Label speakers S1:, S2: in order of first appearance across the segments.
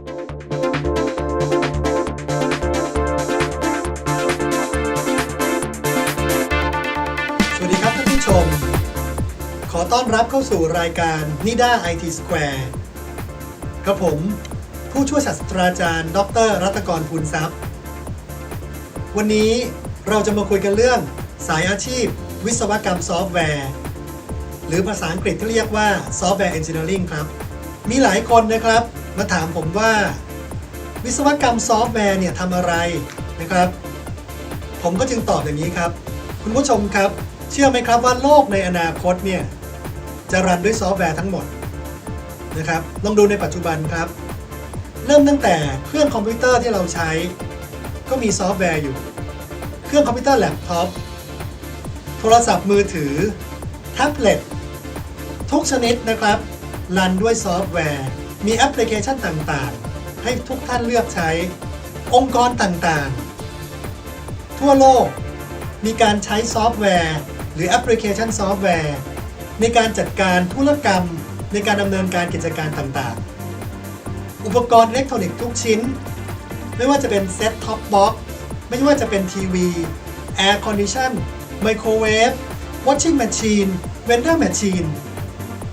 S1: สวัสดีครับท่านผู้ชม ขอต้อนรับเข้าสู่รายการนิด้า IT Square กับผม ผู้ช่วยศาสตราจารย์ ดร รัตกรภูลทรัพย์ วันนี้เราจะมาคุยกันเรื่องสายอาชีพ วิศวกรรมซอฟต์แวร์ หรือภาษาอังกฤษที่เรียกว่า Software Engineering ครับ มีหลายคนนะครับ มาถามผมว่า วิศวกรรมซอฟต์แวร์เนี่ยทำอะไรนะครับ ผมก็จึงตอบอย่างนี้ครับ คุณผู้ชมครับ เชื่อไหมครับว่าโลกในอนาคตเนี่ยจะรันด้วยซอฟต์แวร์ทั้งหมดนะครับลองดูในปัจจุบันครับ เริ่มตั้งแต่เครื่องคอมพิวเตอร์ที่เราใช้ ก็มีซอฟต์แวร์อยู่ เครื่องคอมพิวเตอร์แล็ปท็อปโทรศัพท์มือถือแท็บเล็ตทุกชนิดนะครับ รันด้วยซอฟต์แวร์ มีแอปพลิเคชันต่างๆ ให้ทุกท่านเลือกใช้ องค์กรต่างๆ ทั่วโลก มีการใช้ซอฟต์แวร์ หรือแอปพลิเคชันซอฟต์แวร์ ในการจัดการธุรกรรม ในการดำเนินการกิจการต่างๆ อุปกรณ์อิเล็กทรอนิกส์ทุกชิ้น ไม่ว่าจะเป็นเซ็ตท็อปบ็อกไม่ว่าจะเป็นทีวีแอร์คอนดิชันไมโครเวฟวอชชิ่งแมชชีนเวนเดอร์แมชชีน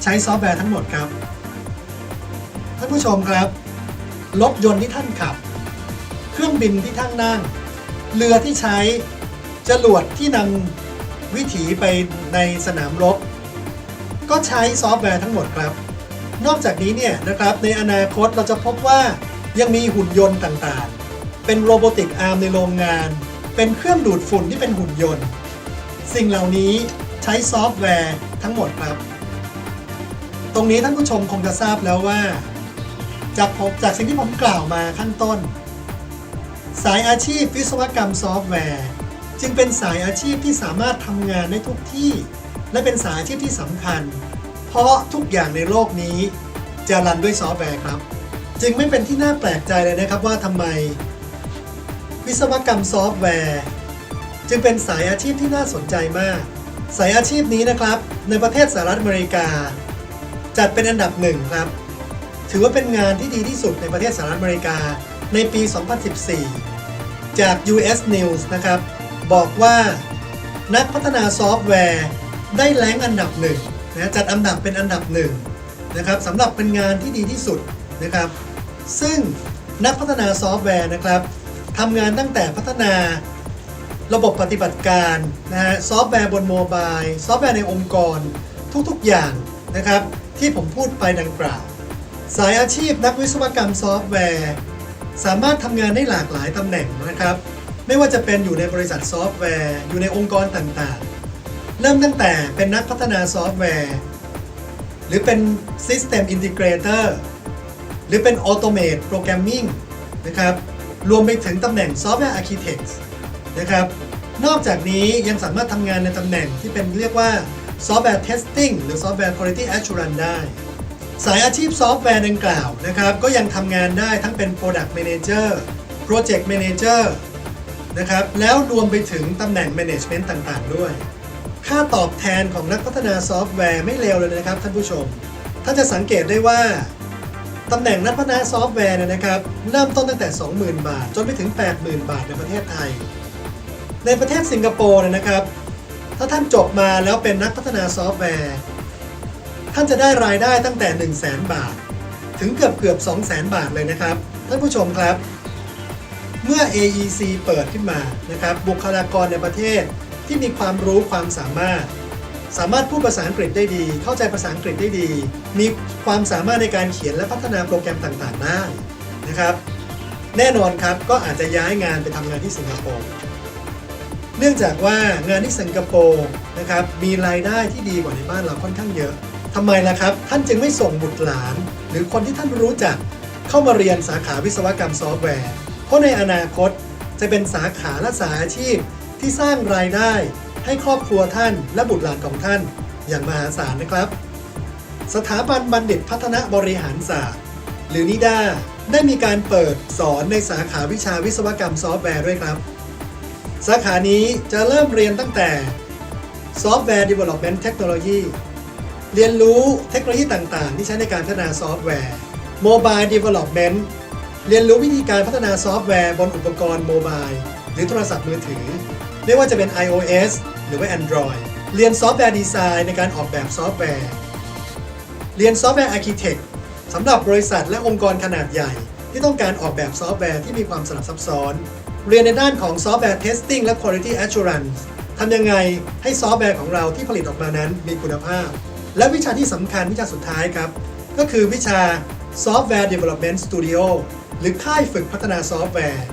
S1: ใช้ซอฟต์แวร์ทั้งหมดครับ ท่านผู้ชมครับรถยนต์ที่ท่านขับ เครื่องบินที่ท่านนั่ง เรือที่ใช้จรวดที่นำวิถีไปในสนามรบ ก็ใช้ซอฟต์แวร์ทั้งหมดครับ นอกจากนี้เนี่ยนะครับในอนาคตเราจะพบว่ายังมีหุ่นยนต์ต่างๆ เป็นโรบอติกอาร์มในโรงงาน เป็นเครื่องดูดฝุ่นที่เป็นหุ่นยนต์ สิ่งเหล่านี้ใช้ซอฟต์แวร์ทั้งหมดครับ ตรงนี้ท่านผู้ชมคงจะทราบแล้วว่า จากผมจากสิ่งที่ผมกล่าวมาขั้นต้น สายอาชีพวิศวกรรมซอฟต์แวร์ จึงเป็นสายอาชีพที่สามารถทำงานได้ทุกที่ และเป็นสายอาชีพที่สำคัญ เพราะทุกอย่างในโลกนี้จะรันด้วยซอฟต์แวร์ครับ จึงไม่เป็นที่น่าแปลกใจเลยนะครับว่าทำไม วิศวกรรมซอฟต์แวร์ จึงเป็นสายอาชีพที่น่าสนใจมาก สายอาชีพนี้นะครับ ในประเทศสหรัฐอเมริกา จัดเป็นอันดับหนึ่งครับ ถือว่าเป็นงานที่ดีที่สุดในประเทศสหรัฐอเมริกาในปี 2014 จาก US News นะครับ บอกว่านักพัฒนาซอฟต์แวร์ได้แรงอันดับหนึ่งนะจัดอันดับเป็นอันดับหนึ่งนะครับสำหรับเป็นงานที่ดีที่สุดนะครับ ซึ่งนักพัฒนาซอฟต์แวร์นะครับทำงานตั้งแต่พัฒนาระบบปฏิบัติการนะฮะซอฟต์แวร์บนโมบาย ซอฟต์แวร์ในองค์กร ทุกๆอย่างนะครับ ที่ผมพูดไปดังกล่าว สายอาชีพนักวิศวกรรมซอฟต์แวร์ สามารถทำงานได้หลากหลายตำแหน่งนะครับ ไม่ว่าจะเป็นอยู่ในบริษัทซอฟต์แวร์ อยู่ในองค์กรต่างๆ เริ่มตั้งแต่เป็นนักพัฒนาซอฟต์แวร์ หรือเป็น System Integrator หรือเป็น Automate Programming นะครับ รวมไปถึงตำแหน่ง Software Architect นะครับ นอกจากนี้ยังสามารถทำงานในตำแหน่งที่เป็นเรียกว่า Software Testing หรือ Software Quality Assurance ได้ สายอาชีพซอฟต์แวร์ดังกล่าวนะครับ ก็ยังทำงานได้ทั้งเป็น Product Manager Project Manager นะครับ แล้วรวมไปถึงตำแหน่ง Management ต่างๆ ด้วย ค่าตอบแทนของนักพัฒนาซอฟต์แวร์ไม่เลวเลยนะครับท่านผู้ชมท่านจะสังเกตได้ว่าตำแหน่งนักพัฒนาซอฟต์แวร์นะครับเริ่มต้นตั้งแต่ 20,000 บาท จนไปถึง 80,000 บาทในประเทศไทย ในประเทศสิงคโปร์นะครับ ถ้าท่านจบมาแล้วเป็นนักพัฒนาซอฟต์แวร์ ท่านจะได้รายได้ตั้งแต่ 1 0 0 0 0แบาท ถึงเกือบเกือบ2 0 0 0 0 บาทเลยนะครับ ท่านผู้ชมครับ เมื่อ AEC เปิดขึ้นมานะครับบุคลากรในประเทศที่มีความรู้ความสามารถ สามารถพูดภาษาอังกฤษได้ดี เข้าใจภาษาอังกฤษได้ดี มีความสามารถในการเขียนและพัฒนาโปรแกรมต่างๆได้นะครับ แน่นอนครับก็อาจจะย้ายงานไปทำงานที่สิงคโปร์เนื่องจากว่างานที่สิงคโปร์นะครับมีรายได้ที่ดีกว่าในบ้านเราค่อนข้างเยอะ ทำไมล่ะครับ ท่านจึงไม่ส่งบุตรหลาน หรือคนที่ท่านรู้จักเข้ามาเรียนสาขาวิศวกรรมซอฟต์แวร์ เพราะในอนาคตจะเป็นสาขาและสายอาชีพที่สร้างรายได้ให้ครอบครัวท่านและบุตรหลานของท่าน อย่างมหาศาลนะครับ สถาบันบัณฑิตพัฒนาบริหารศาสตร์ หรือนิด้าได้มีการเปิดสอนในสาขาวิชาวิศวกรรมซอฟต์แวร์ด้วยครับ สาขานี้จะเริ่มเรียนตั้งแต่ Software Development Technology เรียนรู้เทคโนโลยีต่างๆ ที่ใช้ในการพัฒนาซอฟต์แวร์ Mobile Development เรียนรู้วิธีการพัฒนาซอฟต์แวร์บนอุปกรณ์โมบายหรือโทรศัพท์มือถือ ไม่ว่าจะเป็น iOS หรือว่า Android เรียนซอฟต์แวร์ดีไซน์ในการออกแบบซอฟต์แวร์ เรียนซอฟต์แวร์อาร์เคเต็กสำหรับบริษัทและองค์กรขนาดใหญ่ ที่ต้องการออกแบบซอฟต์แวร์ที่มีความสลับซับซ้อน เรียนในด้านของซอฟต์แวร์เทสติ้งและ Quality Assurance ทำยังไงให้ซอฟต์แวร์ของเราที่ผลิตออกมานั้นมีคุณภาพ และวิชาที่สำคัญวิชาสุดท้ายครับ ก็คือวิชา Software Development Studio หรือค่ายฝึกพัฒนาซอฟต์แวร์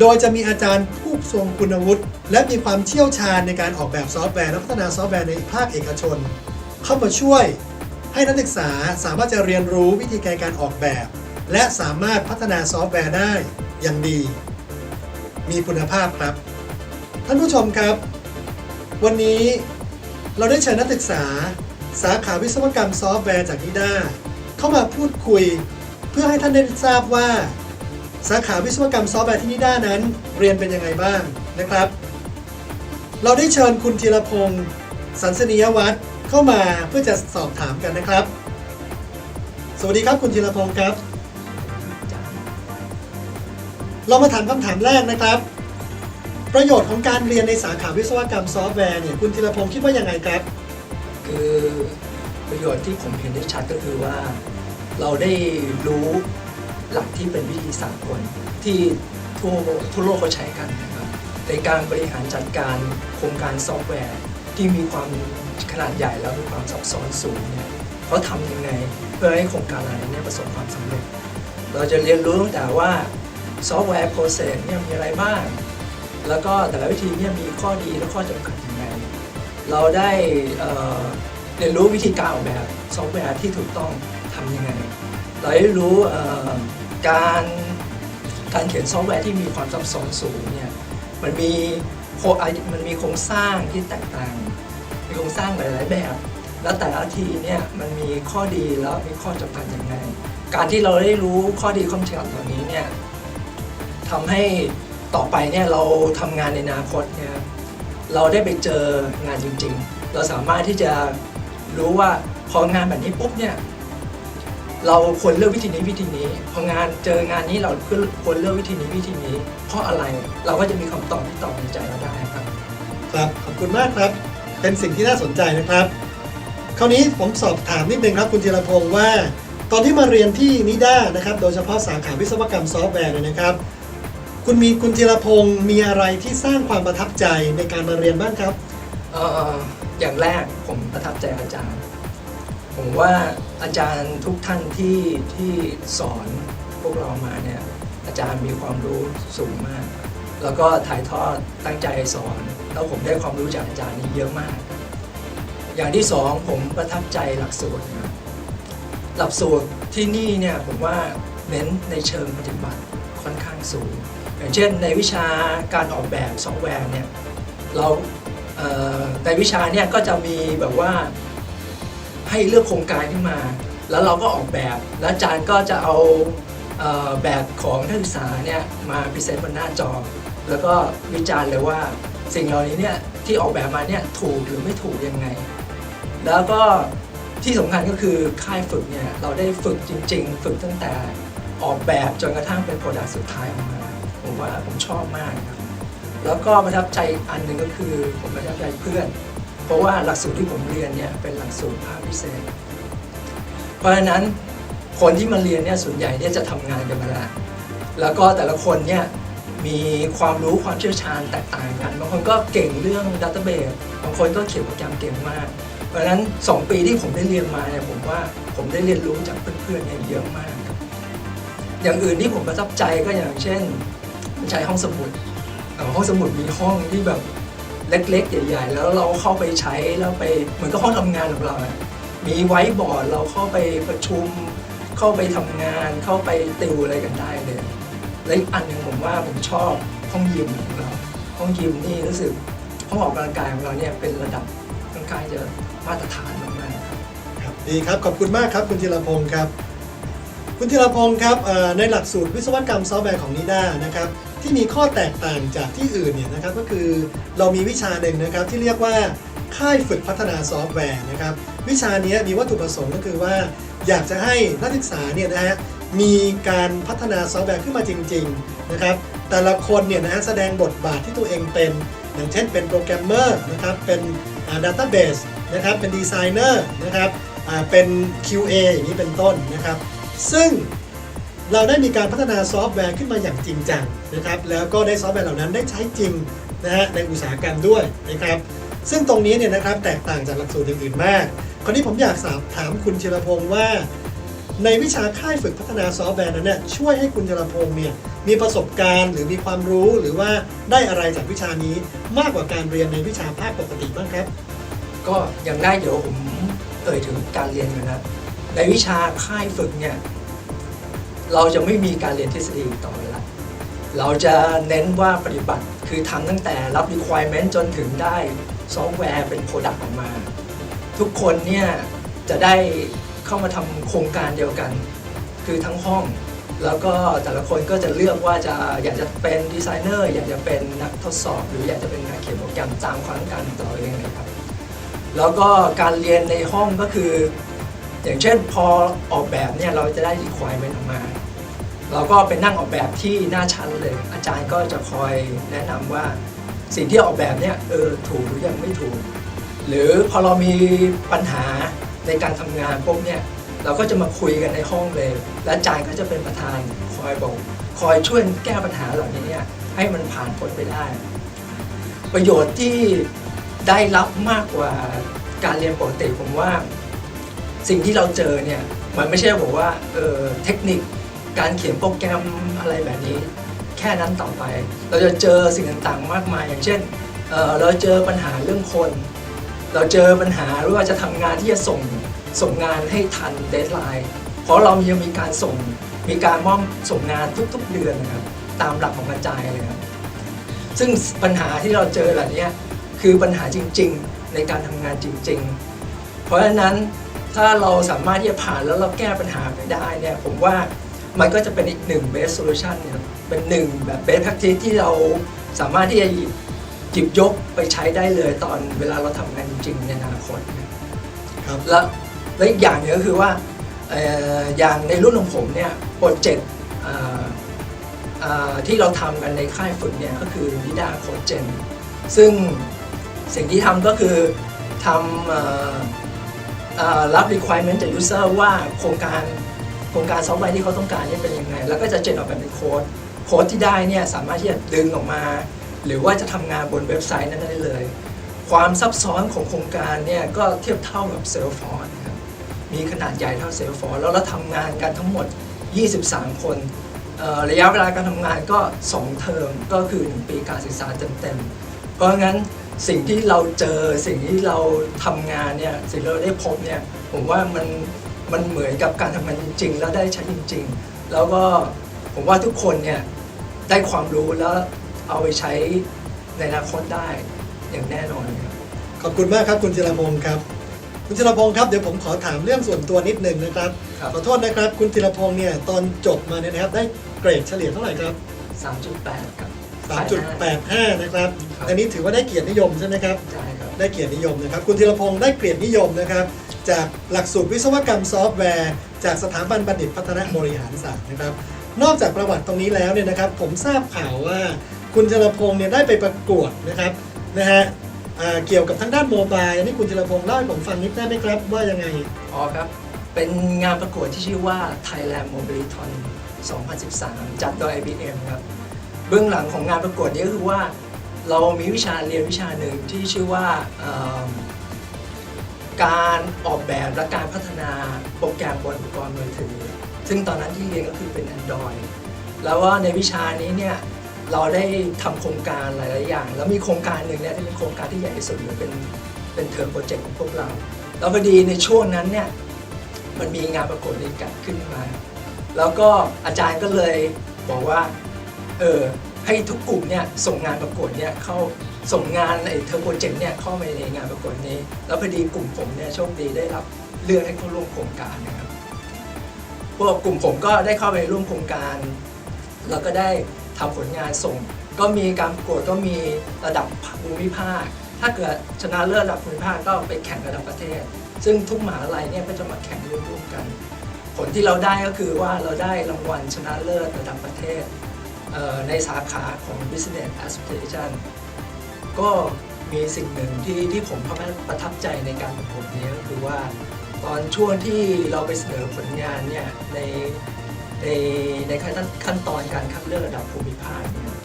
S1: โดยจะมีอาจารย์ผู้ทรงคุณวุฒิและมีความเชี่ยวชาญในการออกแบบซอฟต์แวร์และพัฒนาซอฟต์แวร์ในภาคเอกชน เข้ามาช่วยให้นักศึกษาสามารถจะเรียนรู้วิธีการการออกแบบ และสามารถพัฒนาซอฟต์แวร์ได้อย่างดี มีคุณภาพครับ ท่านผู้ชมครับ วันนี้เราได้เชิญนักศึกษา สาขาวิศวกรรมซอฟต์แวร์จากนิด้าเข้ามาพูดคุย เพื่อให้ท่านได้ทราบว่า สาขาวิศวกรรมซอฟต์แวร์ที่นิด้านั้นเรียนเป็นยังไงบ้างนะครับ เราได้เชิญคุณธีรพงศ์สันสนียวัฒน์เข้ามาเพื่อจะสอบถามกันนะครับ สวัสดีครับคุณธีรพงศ์ครับ เรามาถามคำถามแรกนะครับ ประโยชน์ของการเรียนในสาขาวิศวกรรมซอฟต์แวร์เนี่ยคุณธีรพงศ์คิดว่ายังไงครับ
S2: คือประโยชน์ที่ผมเห็นได้ชัดก็คือว่า เราได้รู้หลักที่เป็นวิธีสากลที่ทั่วทั่วโลกเขาใช้กันนะครับในการบริหารจัดการโครงการซอฟต์แวร์ ที่มีความขนาดใหญ่แล้วมีความซับซ้อนสูงเนี่ยเขาทำยังไงเพื่อให้โครงการเหล่านั้นเนี่ยประสบความสำเร็จ เราจะเรียนรู้ตั้งแต่ว่าซอฟต์แวร์โปรเซสเนี่ยมีอะไรบ้าง แล้วก็แต่ละวิธีเนี่ยมีข้อดีและข้อจำกัดยังไง เราได้เอ่อ เรียนรู้วิธีการออกแบบซอฟต์แวร์ที่ถูกต้องทำยังไง เราได้รู้การการเขียนซอฟต์แวร์ที่มีความซับซ้อนสูงเนี่ยมันมีโคมันมีโครงสร้างที่แตกต่าง มีโครงสร้างหลาย ๆ แบบ แล้วแต่ละทีเนี่ยมันมีข้อดีแล้วมีข้อจำกัดยังไง การที่เราได้รู้ข้อดีข้อจำกัดเหล่านี้เนี่ยทำให้ต่อไปเนี่ยเราทำงานในอนาคตเนี่ยเราได้ไปเจองานจริง ๆ เราสามารถที่จะ รู้ว่าพองานแบบนี้ปุ๊บเนี่ยเราควรเลือกวิธีนี้วิธีนี้ พองานเจองานนี้เราควรเลือกวิธีนี้วิธีนี้ เพราะอะไรเราก็จะมีคำตอบที่ตอบในใจเราได้ครับ
S1: ครับขอบคุณมากครับ เป็นสิ่งที่น่าสนใจนะครับ คราวนี้ผมสอบถามนิดนึงครับคุณธีรพงศ์ว่า ตอนที่มาเรียนที่นิด้านะครับ โดยเฉพาะสาขาวิศวกรรมซอฟต์แวร์เนี่ยนะครับ คุณมีคุณธีรพงศ์มีอะไรที่สร้างความประทับใจในการมาเรียนบ้างครับ
S2: เอย่างแรกผมประทับใจอาจารย์ ผมว่าอาจารย์ทุกท่านที่ที่สอนพวกเรามาเนี่ยอาจารย์มีความรู้สูงมาก แล้วก็ถ่ายทอดตั้งใจสอน แล้วผมได้ความรู้จากอาจารย์นี่เยอะมาก อย่างที่สองผมประทับใจหลักสูตรหลักสูตรที่นี่เนี่ยผมว่าเน้นในเชิงปฏิบัติค่อนข้างสูง อย่างเช่นในวิชาการออกแบบซอฟต์แวร์เนี่ยเรา ในวิชาเนี่ยก็จะมีแบบว่าให้เลือกโครงการขึ้นมา แล้วเราก็ออกแบบ แล้วอาจารย์ก็จะเอาเออแบบของนักศึกษาเนี่ยมาพรีเซนต์บนหน้าจอ แล้วก็วิจารณ์เลยว่าสิ่งเหล่านี้เนี่ยที่ออกแบบมาเนี่ยถูกหรือไม่ถูกยังไง แล้วก็ที่สำคัญก็คือค่ายฝึกเนี่ยเราได้ฝึกจริง ๆ ฝึกตั้งแต่ออกแบบจนกระทั่งเป็นโปรดักต์สุดท้ายออกมาผมว่าผมชอบมากครับ แล้วก็ประทับใจอันหนึ่งก็คือผมประทับใจเพื่อน เพราะว่าหลักสูตรที่ผมเรียนเนี่ยเป็นหลักสูตรภาคพิเศษ เพราะฉะนั้นคนที่มาเรียนเนี่ยส่วนใหญ่เนี่ยจะทำงานกันมาแล้วแล้วก็แต่ละคนเนี่ยมีความรู้ความเชี่ยวชาญแตกต่างกัน บางคนก็เก่งเรื่องดัตเตอร์เบสบางคนก็เขียนโปรแกรมเก่งมาก เพราะฉะนั้น 2 ปีที่ผมได้เรียนมาเนี่ยผมว่าผมได้เรียนรู้จากเพื่อนๆเนี่ยเยอะมากครับอย่างอื่นที่ผมประทับใจก็อย่างเช่น ใช้ห้องสมุด ห้องสมุดมีห้องที่แบบเล็กๆ ใหญ่ ๆ แล้วเราเข้าไปใช้แล้วไปเหมือนกับห้องทำงานของเราอะมีไว้บอร์ดเราเข้าไปประชุม เข้าไปทำงาน เข้าไปติวอะไรกันได้เลยและอีกอันหนึ่งผมว่าผมชอบห้องยิมของเราห้องยิมนี่รู้สึกห้องออกกำลังกายของเราเนี่ยเป็นระดับค่อนข้างจะมาตรฐานมากๆครับ
S1: ดีครับขอบคุณมากครับคุณธีรพงศ์ครับ คุณธีรพงศ์ครับในหลักสูตรวิศวกรรมซอฟต์แวร์ของนิด้านะครับ ที่มีข้อแตกต่างจากที่อื่นเนี่ยนะครับก็คือเรามีวิชาหนึ่งนะครับที่เรียกว่าค่ายฝึกพัฒนาซอฟต์แวร์นะครับวิชานี้มีวัตถุประสงค์ก็คือว่า อยากจะให้นักศึกษาเนี่ยนะฮะมีการพัฒนาซอฟต์แวร์ขึ้นมาจริงๆนะครับแต่ละคนเนี่ยนะฮะแสดงบทบาทที่ตัวเองเป็น อย่างเช่นเป็นโปรแกรมเมอร์นะครับเป็นดัตต้าเบสนะครับเป็นดีไซเนอร์นะครับเป็น QA อย่างนี้เป็นต้นนะครับซึ่ง เราได้มีการพัฒนาซอฟต์แวร์ขึ้นมาอย่างจริงจังนะครับ แล้วก็ได้ซอฟต์แวร์เหล่านั้นได้ใช้จริงนะฮะในอุตสาหกรรมด้วยนะครับ ซึ่งตรงนี้เนี่ยนะครับแตกต่างจากหลักสูตรอื่นๆมาก คราวนี้ผมอยากสอบถามคุณจิรพงศ์ว่า ในวิชาค่ายฝึกพัฒนาซอฟต์แวร์นั้นเนี่ยช่วยให้คุณจิรพงศ์เนี่ยมีประสบการณ์หรือมีความรู้หรือว่าได้อะไรจากวิชานี้มากกว่าการเรียนในวิชาภาคปกติบ้างครับ
S2: ก็อย่างแรกเดี๋ยวผมเอ่ยถึงการเรียนก่อนนะในวิชาค่ายฝึกเนี่ย เราจะไม่มีการเรียนทฤษฎีต่อไปละเราจะเน้นว่าปฏิบัติคือทำตั้งแต่รับ requirement จนถึงได้ซอฟต์แวร์เป็น product ออกมา ทุกคนเนี่ยจะได้เข้ามาทำโครงการเดียวกัน คือทั้งห้อง แล้วก็แต่ละคนก็จะเลือกว่าจะอยากจะเป็นดีไซเนอร์อยากจะเป็นนักทดสอบ หรืออยากจะเป็นนักเขียนโปรแกรมตามความต้องการของตัวเองเลยครับแล้วก็การเรียนในห้องก็คือ อย่างเช่นพอออกแบบเนี่ยเราจะได้ requirement ออกมา เราก็ไปนั่งออกแบบที่หน้าชั้นเลย อาจารย์ก็จะคอยแนะนำว่าสิ่งที่ออกแบบเนี่ยเออถูกหรือยังไม่ถูก หรือพอเรามีปัญหาในการทำงานปุ๊บเนี่ยเราก็จะมาคุยกันในห้องเลย และอาจารย์ก็จะเป็นประธานคอยบอกคอยช่วยแก้ปัญหาเหล่านี้เนี่ยให้มันผ่านพ้นไปได้ ประโยชน์ที่ได้รับมากกว่าการเรียนปกติผมว่า สิ่งที่เราเจอเนี่ยมันไม่ใช่บอกว่าเออเทคนิคการเขียนโปรแกรมอะไรแบบนี้ แค่นั้นต่อไป เราจะเจอสิ่งต่างๆมากมาย อย่างเช่นเออเราเจอปัญหาเรื่องคน เราเจอปัญหาหรือว่าจะทำงานที่จะส่งส่งงานให้ทันเดทไลน์เพราะเรายังมีการส่งมีการมอบส่งงานทุกๆเดือนนะครับตามหลักของกระจายเลยครับซึ่งปัญหาที่เราเจอเหล่านี้คือปัญหาจริง ๆ ในการทำงานจริง ๆ เพราะฉะนั้น ถ้าเราสามารถที่จะผ่านแล้วเราแก้ปัญหาไปได้เนี่ยผมว่ามันก็จะเป็นอีกหนึ่ง best solution เนี่ยเป็นหนึ่งแบบ best practice ที่เราสามารถที่จะหยิบยกไปใช้ได้เลยตอนเวลาเราทำงานจริงๆในอนาคต
S1: ครับ
S2: และและอีกอย่างหนึงก็คือว่าเอ่ออย่างในรุ่นของผมเนี่ยโปรเจกต์อ่าอ่าที่เราทำกันในค่ายฝึกเนี่ยก็คือนิดาโคเจนซึ่งสิ่งที่ทำก็คือทำเอ่อเอ่อ รับ requirement จาก user ว่าโครงการโครงการซอฟต์แวร์ที่เขาต้องการเนี่ยเป็นยังไง แล้วก็จะเจนออกมาเป็นโค้ดโค้ดที่ได้เนี่ยสามารถที่จะดึงออกมา หรือว่าจะทำงานบนเว็บไซต์นั้นได้เลย ความซับซ้อนของโครงการเนี่ยก็เทียบเท่ากับ Salesforce นะครับมีขนาดใหญ่เท่า Salesforce แล้วเราทำงานกันทั้งหมด 23 คนระยะเวลาการทำงานก็ 2 เทอมก็คือ 1 ปีการศึกษาเต็มๆเพราะงั้น สิ่งที่เราเจอสิ่งที่เราทำงานเนี่ยสิ่งที่เราได้พบเนี่ยผมว่ามันมันเหมือนกับการทำงานจริง ๆ แล้วได้ใช้จริง ๆ แล้วก็ผมว่าทุกคนเนี่ยได้ความรู้แล้วเอาไปใช้ในอนาคตได้อย่างแน่นอนครับ
S1: ขอบคุณมากครับคุณจิรพงศ์ครับ คุณจิรพงศ์ครับเดี๋ยวผมขอถามเรื่องส่วนตัวนิดหนึ่งนะครับ
S2: ครับ
S1: ขอโทษนะครับ คุณจิรพงศ์เนี่ยตอนจบมาเนี่ยนะครับได้เกรดเฉลี่ยเท่าไหร่ครับ
S2: 3.8 ครับ
S1: 3.85 นะครับ
S2: ครับ
S1: อันนี้ถือว่าได้เกียรตินิยมใช่ไหมครับ
S2: ใช่ครับ
S1: ได้เกียรตินิยมนะครับ คุณธีรพงศ์ได้เกียรตินิยมนะครับ จากหลักสูตรวิศวกรรมซอฟต์แวร์ จากสถาบันบัณฑิตพัฒนาบริหารศาสตร์นะครับ นอกจากประวัติตรงนี้แล้วเนี่ยนะครับ ผมทราบข่าวว่า คุณธีรพงศ์เนี่ยได้ไปประกวดนะครับนะฮะอ่าเกี่ยวกับทางด้านโมบายอันนี้คุณธีรพงศ์เล่าให้ผมฟังนิดได้ไหมครับว่ายังไง
S2: อ๋อครับ เป็นงานประกวดที่ชื่อว่า Thailand Mobilithon 2013 จัดโดย IBM ครับ เบื้องหลังของงานประกวดนี้ก็คือว่าเรามีวิชาเรียนวิชาหนึ่งที่ชื่อว่าการออกแบบและการพัฒนาโปรแกรมบนอุปกรณ์มือถือ ซึ่งตอนนั้นที่เรียนก็คือเป็น Android แล้วว่าในวิชานี้เนี่ยเราได้ทำโครงการหลาย ๆ อย่าง แล้วมีโครงการหนึ่งเนี่ยที่เป็นโครงการที่ใหญ่ที่สุดเลยเป็นเป็นเทอมโปรเจกต์ของพวกเรา แล้วพอดีในช่วงนั้นเนี่ยมันมีงานประกวดนี้เกิดขึ้นมา แล้วก็อาจารย์ก็เลยบอกว่า เออให้ทุกกลุ่มเนี่ยส่งงานประกวดเนี่ยเข้าส่งงานไอ้เทอมโปรเจกต์เนี่ยเข้าไปในงานประกวดนี้ แล้วพอดีกลุ่มผมเนี่ยโชคดีได้รับเลือกให้เข้าร่วมโครงการนะครับพวกกลุ่มผมก็ได้เข้าไปร่วมโครงการ แล้วก็ได้ทำผลงานส่ง ก็มีการประกวดก็มีระดับภูมิภาค ถ้าเกิดชนะเลิศระดับภูมิภาคก็ไปแข่งระดับประเทศ ซึ่งทุกมหาลัยเนี่ยก็จะมาแข่งร่วมๆกัน ผลที่เราได้ก็คือว่าเราได้รางวัลชนะเลิศระดับประเทศ ในสาขาของ Business Association ก็มีสิ่งหนึ่งที่ที่ผมประทับใจในการประกวดนี้ก็คือว่า ตอนช่วงที่เราไปเสนอผลงานเนี่ยในในในขั้นขั้นตอนการคัดเลือกระดับภูมิภาคเนี่ย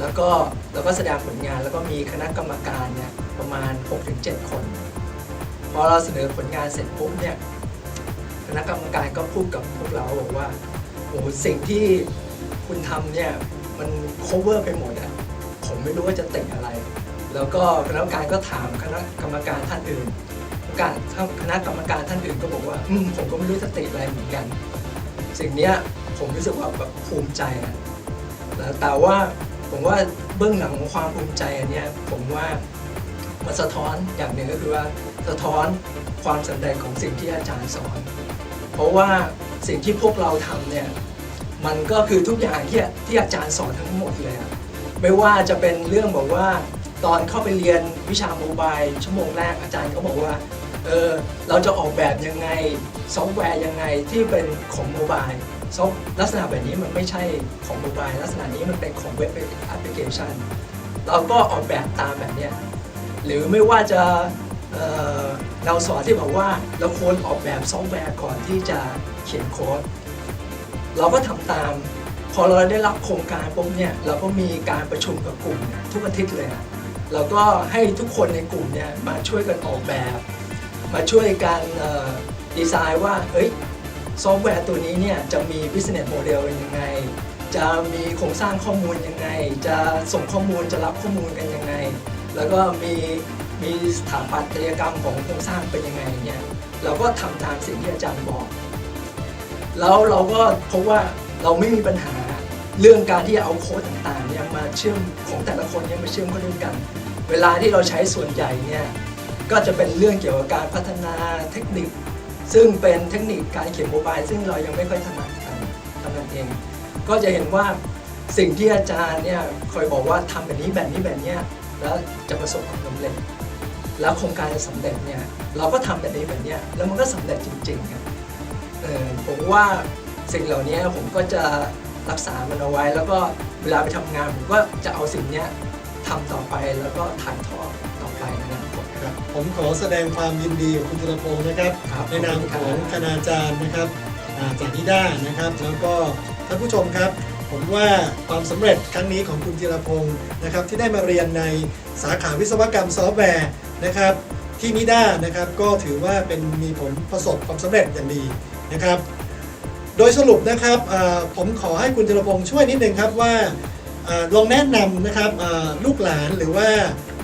S2: แล้วก็เราก็แสดงผลงานแล้วก็มีคณะกรรมการเนี่ยประมาณ 6-7 คน พอเราเสนอผลงานเสร็จปุ๊บเนี่ยคณะกรรมการก็พูดกับพวกเราบอกว่าโอ้โหสิ่งที่คุณทำเนี่ย มัน cover ไปหมดอะผมไม่รู้ว่าจะติอะไร แล้วก็คณะกรรมการก็ถามคณะกรรมการท่านอื่นการคณะกรรมการท่านอื่นก็บอกว่าอืมผมก็ไม่รู้จะติอะไรเหมือนกัน สิ่งเนี้ยผมรู้สึกว่าแบบภูมิใจนะแต่ว่าผมว่าเบื้องหลังของความภูมิใจอันเนี้ยผมว่ามันสะท้อนอย่างหนึ่งก็คือว่าสะท้อนความสำเร็จของสิ่งที่อาจารย์สอน เพราะว่าสิ่งที่พวกเราทำเนี่ย มันก็คือทุกอย่างที่ที่อาจารย์สอนทั้งหมดเลยอะไม่ว่าจะเป็นเรื่องบอกว่า ตอนเข้าไปเรียนวิชาโมบายชั่วโมงแรกอาจารย์ก็บอกว่าเออเราจะออกแบบยังไงซอฟต์แวร์ยังไงที่เป็นของโมบายซอฟลักษณะแบบนี้มันไม่ใช่ของโมบายลักษณะนี้มันเป็นของเว็บแอปพลิเคชันเราก็ออกแบบตามแบบนี้หรือไม่ว่าจะเเราสอนที่บอกว่าเราควรออกแบบซอฟต์แวร์ก่อนที่จะเขียนโค้ด เราก็ทำตาม พอเราได้รับโครงการปุ๊บเนี่ยเราก็มีการประชุมกับกลุ่มทุกอาทิตย์เลยอะเราก็ให้ทุกคนในกลุ่มเนี่ยมาช่วยกันออกแบบ มาช่วยกันดีไซน์ว่าเฮ้ยซอฟต์แวร์ตัวนี้เนี่ยจะมี business model เป็นยังไง จะมีโครงสร้างข้อมูลยังไง จะส่งข้อมูลจะรับข้อมูลกันยังไง แล้วก็มีมีสถาปัตยกรรมของโครงสร้างเป็นยังไงเนี่ยเราก็ทำตามสิ่งที่อาจารย์บอก แล้วเราก็พบว่าเราไม่มีปัญหาเรื่องการที่จะเอาโค้ดต่างๆเนี่ยมาเชื่อมของแต่ละคนเนี่ยมาเชื่อมเข้าด้วยกัน เวลาที่เราใช้ส่วนใหญ่เนี่ยก็จะเป็นเรื่องเกี่ยวกับการพัฒนาเทคนิค ซึ่งเป็นเทคนิคการเขียนโมบายซึ่งเรายังไม่ค่อยถนัดกันทำนั้นเอง ก็จะเห็นว่าสิ่งที่อาจารย์เนี่ยคอยบอกว่าทำแบบนี้แบบนี้แบบนี้แล้วจะประสบความสำเร็จ แล้วโครงการจะสำเร็จเนี่ยเราก็ทำแบบนี้แบบนี้แล้วมันก็สำเร็จจริงๆครับ เอ่อผมว่าสิ่งเหล่านี้ผมก็จะรักษามันเอาไว้ แล้วก็เวลาไปทำงานผมก็จะเอาสิ่งเนี้ยทำต่อไปแล้วก็ถ่ายทอดต่อไปในอนาคตค
S1: ครับรับผมขอแสดงความยินดีกับคุณธีรพงศ์นะครับ
S2: ครับ
S1: ในนามของคณาจารย์นะครับอ่าจากนิด้านะครับ แล้วก็ท่านผู้ชมครับ ผมว่าความสำเร็จครั้งนี้ของคุณธีรพงศ์นะครับ ที่ได้มาเรียนในสาขาวิศวกรรมซอฟต์แวร์นะครับ ที่นิด้านะครับก็ถือว่าเป็นมีผลประสบความสำเร็จอย่างดี นะครับ โดยสรุปนะครับผมขอให้คุณธีรพงศ์ช่วยนิดนึงครับว่าลองแนะนำนะครับลูกหลานหรือว่า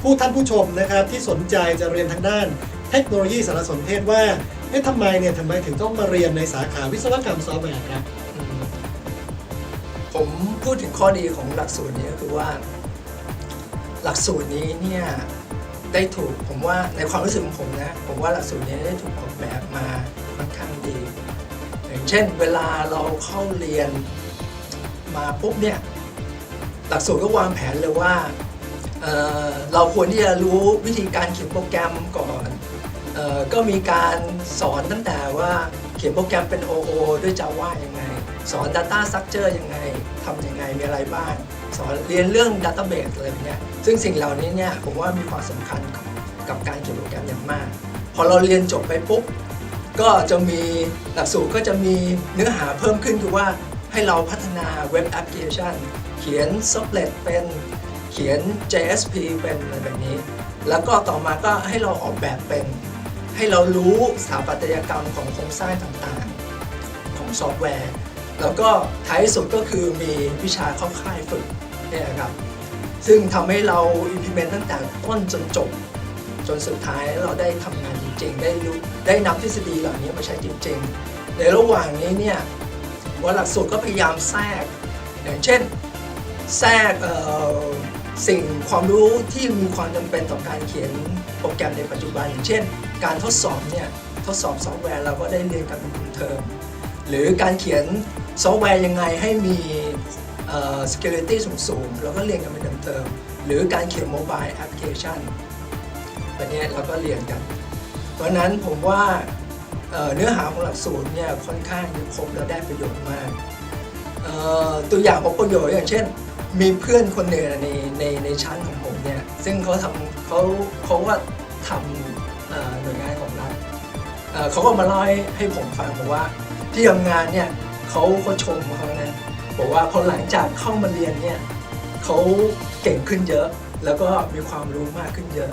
S1: ผู้ท่านผู้ชมนะครับที่สนใจจะเรียนทางด้านเทคโนโลยีสารสนเทศว่าเอ๊ะทำไมเนี่ยทำไมถึงต้องมาเรียนในสาขาวิศวกรรมซอฟต์แวร์ครับ
S2: ผมพูดถึงข้อดีของหลักสูตรนี้ก็คือว่า หลักสูตรนี้เนี่ยได้ถูกผมว่าในความรู้สึกของผมนะ ผมว่าหลักสูตรนี้ได้ถูกออกแบบมาค่อนข้างดี เช่นเวลาเราเข้าเรียนมาปุ๊บเนี่ยหลักสูตรก็วางแผนเลยว่าเเราควรที่จะรู้วิธีการเขียนโปรแกรมก่อนออก็มีการสอนตั้งแต่ว่าเขียนโปรแกรมเป็น OO ด้วย Java ยังไง สอน Data Structure ยังไงทำยังไงมีอะไรบ้าง สอนเรียนเรื่อง Database อะไรแบบเนี้ยซึ่งสิ่งเหล่านี้เนี่ยผมว่ามีความสำคัญกับการเขียนโปรแกรมอย่างมาก พอเราเรียนจบไปปุ๊บ ก็จะมีหลักสูตรก็จะมีเนื้อหาเพิ่มขึ้นคือว่าให้เราพัฒนาเว็บแอปพลิเคชัน เขียน s o f t l e t เป็นเขียน JSP เป็นอะไรแบบนี้ แล้วก็ต่อมาก็ให้เราออกแบบเป็น ให้เรารู้สถาปัตยกรรมของโครงสร้างต่างๆ ของซอฟต์แวร์ แล้วก็ท้ายสุดก็คือมีวิชาเข้าค่ายฝึกเนี่ยครับซึ่งทำให้เรา implement ตั้งแต่ต้นจนจบ จนสุดท้ายเราได้ทำงาน จริงๆได้รู้ได้นำทฤษฎีเหล่านี้มาใช้จริง ๆ ในระหว่างนี้เนี่ยว่าหลักสูตรก็พยายามแทรก อย่างเช่น แทรกสิ่งความรู้ที่มีความจำเป็นต่อการเขียนโปรแกรมในปัจจุบัน อย่างเช่น การทดสอบเนี่ยทดสอบซอฟต์แวร์เราก็ได้เรียนกันเป็นเทอมหรือการเขียนซอฟต์แวร์ยังไงให้มี security สูงๆเราก็เรียนกันเป็นเทอมหรือการเขียนโมบายแอปพลิเคชันแบบนี้เราก็เรียนกัน เพราะนั้นผมว่าเนื้อหาของหลักสูตรเนี่ยค่อนข้างจะครบและได้ประโยชน์มากตัวอย่างของประโยชน์อย่างเช่น มีเพื่อนคนหนึ่งในในในชั้นของผมเนี่ยซึ่งเขาทำเขาเขาว่าทำหน่วยงานของรัฐเขาก็มาเล่าให้ให้ผมฟังบอกว่าที่ทำงานเนี่ยเขาเขาชมเขานะบอกว่าพอหลังจากเข้ามาเรียนเนี่ยเขาเก่งขึ้นเยอะ แล้วก็มีความรู้มากขึ้นเยอะ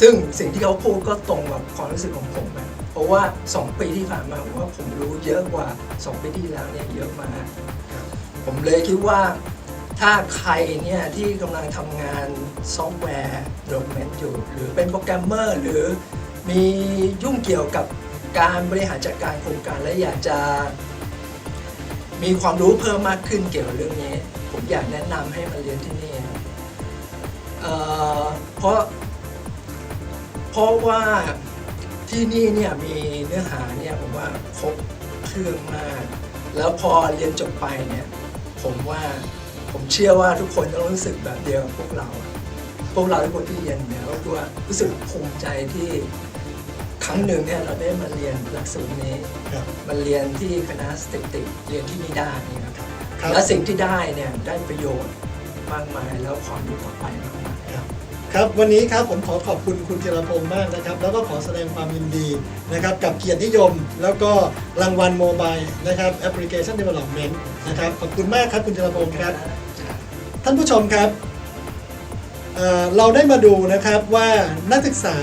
S2: ซึ่งสิ่งที่เขาพูดก็ตรงกับความรู้สึกของผมนะเพราะว่า 2 ปีที่ผ่านมาผมว่าผมรู้เยอะกว่า 2 ปีที่แล้วเนี่ยเยอะมากผมเลยคิดว่าถ้าใครเนี่ยที่กำลังทำงานซอฟต์แวร์ development อยู่ หรือเป็นโปรแกรมเมอร์หรือมียุ่งเกี่ยวกับการบริหารจัดการโครงการและอยากจะ มีความรู้เพิ่มมากขึ้นเกี่ยวกับเรื่องนี้ ผมอยากแนะนำให้มาเรียนที่นี่เพราะ เพราะว่าที่นี่เนี่ยมีเนื้อหาเนี่ยผมว่าครบเครื่องมาก แล้วพอเรียนจบไปเนี่ยผมว่าผมเชื่อว่าทุกคนต้องรู้สึกแบบเดียวกับพวกเราอะพวกเราทุกคนที่เรียนเนี่ยก็คือว่ารู้สึกภูมิใจที่ครั้งหนึ่งเนี่ยเราได้มาเรียนหลักสูตรนี้
S1: ครับ
S2: มาเรียนที่คณะสถิติเรียนที่นี่ได้เนี่ยครับ
S1: ครับ
S2: และสิ่งที่ได้เนี่ยได้ประโยชน์มากมายแล้วความรู้ต่อไปมากมาย
S1: ครับวันนี้ครับผมขอขอบคุณคุณธีรพงศ์มากนะครับ แล้วก็ขอแสดงความยินดีนะครับกับเกียรตินิยม แล้วก็รางวัลโมบายนะครับแอปพลิเคชัน Development นะครับขอบคุณมากครับคุณธีรพงศ์ครับ ท่านผู้ชมครับเเราได้มาดูนะครับว่านักศึกษา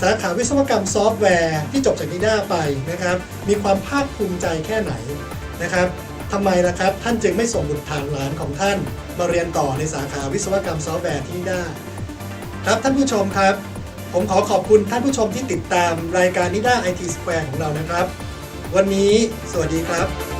S1: สาขาวิศวกรรมซอฟต์แวร์ที่จบจากนิด้าไปนะครับ มีความภาคภูมิใจแค่ไหนนะครับทำไมนะครับท่านจึงไม่ส่งบุตรฐานหลานของท่าน มาเรียนต่อในสาขาวิศวกรรมซอฟต์แวร์ที่นิด้า ครับท่านผู้ชมครับ ผมขอขอบคุณท่านผู้ชมที่ติดตามรายการนิด้าไอทีสแควร์ของเรานะครับ วันนี้สวัสดีครับ